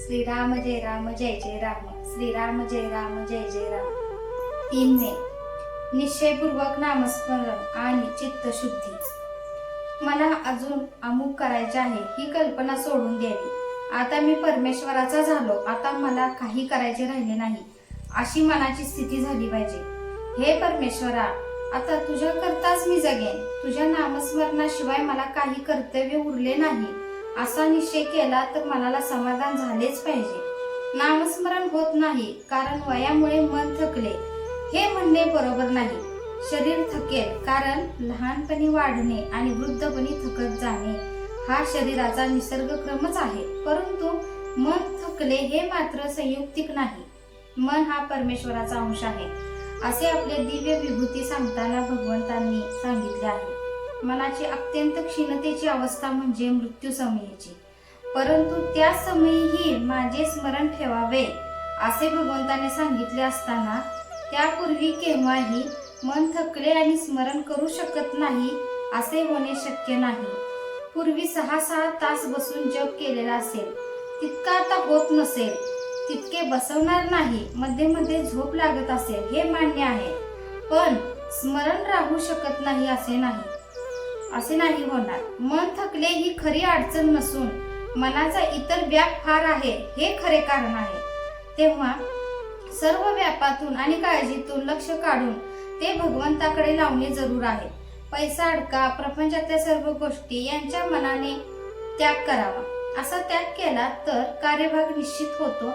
श्रीराम जय राम जय जय राम. श्रीराम जय राम जय जय राम. तीन मे निश्चयपूर्वक नामस्मरण आणि चित्तशुद्धी. मला अजून अमुक करायचे आहे ही कल्पना सोडून द्यावी. आता मी परमेश्वराचा झालो आता मला काही करायचे राहिले नाही. अशी मनाची स्थिती झाली पाहिजे. हे परमेश्वरा आता तुझ्या करताच मी जगेन. तुझ्या नामस्मरणाशिवाय मला काही कर्तव्य उरले नाही. असा निश्चय केला तर मनाला समाधान झालेच पाहिजे. नामस्मरण होत नाही कारण वयामुळे मन थकले. हे म्हणणे बरोबर नाही. शरीर थकेल कारण लहानपणी वाढणे आणि वृद्धपणी थकत जाणे हा शरीराचा निसर्गक्रमच आहे. परंतु मन थकले हे मात्र संयुक्तिक नाही. मन हा परमेश्वराचा अंश आहे असे आपले दिव्य विभूती सांगताना भगवंतांनी सांगितले आहे. मनाची अत्यंत क्षीणतेची अवस्था म्हणजे मृत्यू समयेची. परंतु त्या समयीही माझे स्मरण ठेवावे असे भगवंताने सांगितले असताना त्यापूर्वी केव्हाही मन थकले आणि स्मरण करू शकत नाही असे होणे शक्य नाही. पूर्वी सहा सहा तास बसून जप केलेला असेल तितका आता होत नसेल तितके बसवणार नाही मध्ये मध्ये झोप लागत असेल हे मान्य आहे. पण स्मरण राहू शकत नाही असे नाही. असे नाही होणार. मन थकले ही खरी अडचण नसून मनाचा इतर व्याप फार आहे हे खरे कारण आहे. तेव्हा सर्व व्यापातून आणि काळजीतून लक्ष काढून ते भगवंताकडे लावणे जरूर आहे. पैसा अडका प्रपंचातल्या सर्व गोष्टी यांच्या मनाने त्याग करावा. असा त्याग केला तर कार्यभाग निश्चित होतो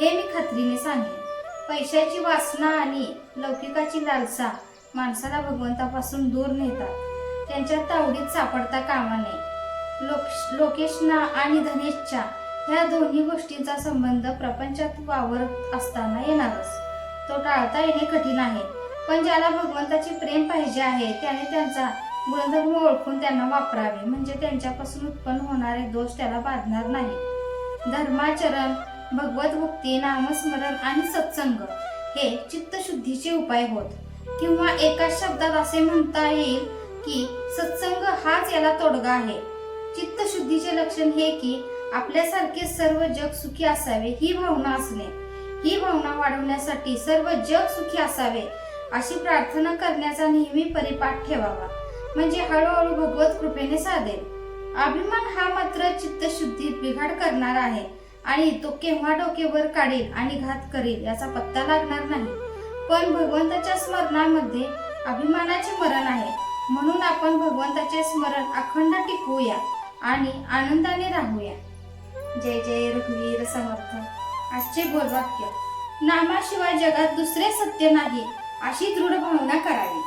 हे मी खात्रीने सांगेन. पैशाची वासना आणि लौकिकाची लालसा माणसाला भगवंतापासून दूर नेतात. त्यांच्या तावडीत सापडता कामा नये लोक लोकेशना आणि धनेशच्या ह्या दोन्ही गोष्टींचा संबंध प्रपंचात वावरत असताना येणारच. तो टाळता येणे कठीण आहे. पण ज्याला भगवंताचे प्रेम पाहिजे आहे त्याने त्यांचा गुणधर्म ओळखून त्यांना वापरावे. म्हणजे त्यांच्यापासून उत्पन्न होणारे दोष त्याला बाधणार नाही. धर्माचरण भगवत भक्ती नामस्मरण आणि सत्संग हे चित्तशुद्धीचे उपाय होत. किंवा एका शब्दात असे म्हणता येईल की सत्संग हाच याला तोडगा आहे. चित्तशुद्धीचे लक्षण हे की आपल्यासारखे सर्व जग सुखी असावे ही भावना असणे. ही भावना वाढवण्यासाठी सर्व जग सुखी असावे अशी प्रार्थना करण्याचा नेहमी परिपाठ ठेवावा. म्हणजे हळूहळू भगवत कृपेने साधेल. अभिमान हा मात्र चित्तशुद्धीत बिघाड करणार आहे आणि तो केव्हा डोकेवर काढेल आणि घात करेल याचा पत्ता लागणार नाही. पण भगवंताच्या स्मरणामध्ये अभिमानाचे मरण आहे. म्हणून आपण भगवंताचे स्मरण अखंड टिकवूया आणि आनंदाने राहूया. जय जय रघुवीर समर्थ. आजचे बोलवाक्य नामाशिवाय जगात दुसरे सत्य नाही अशी दृढ भावना करावी.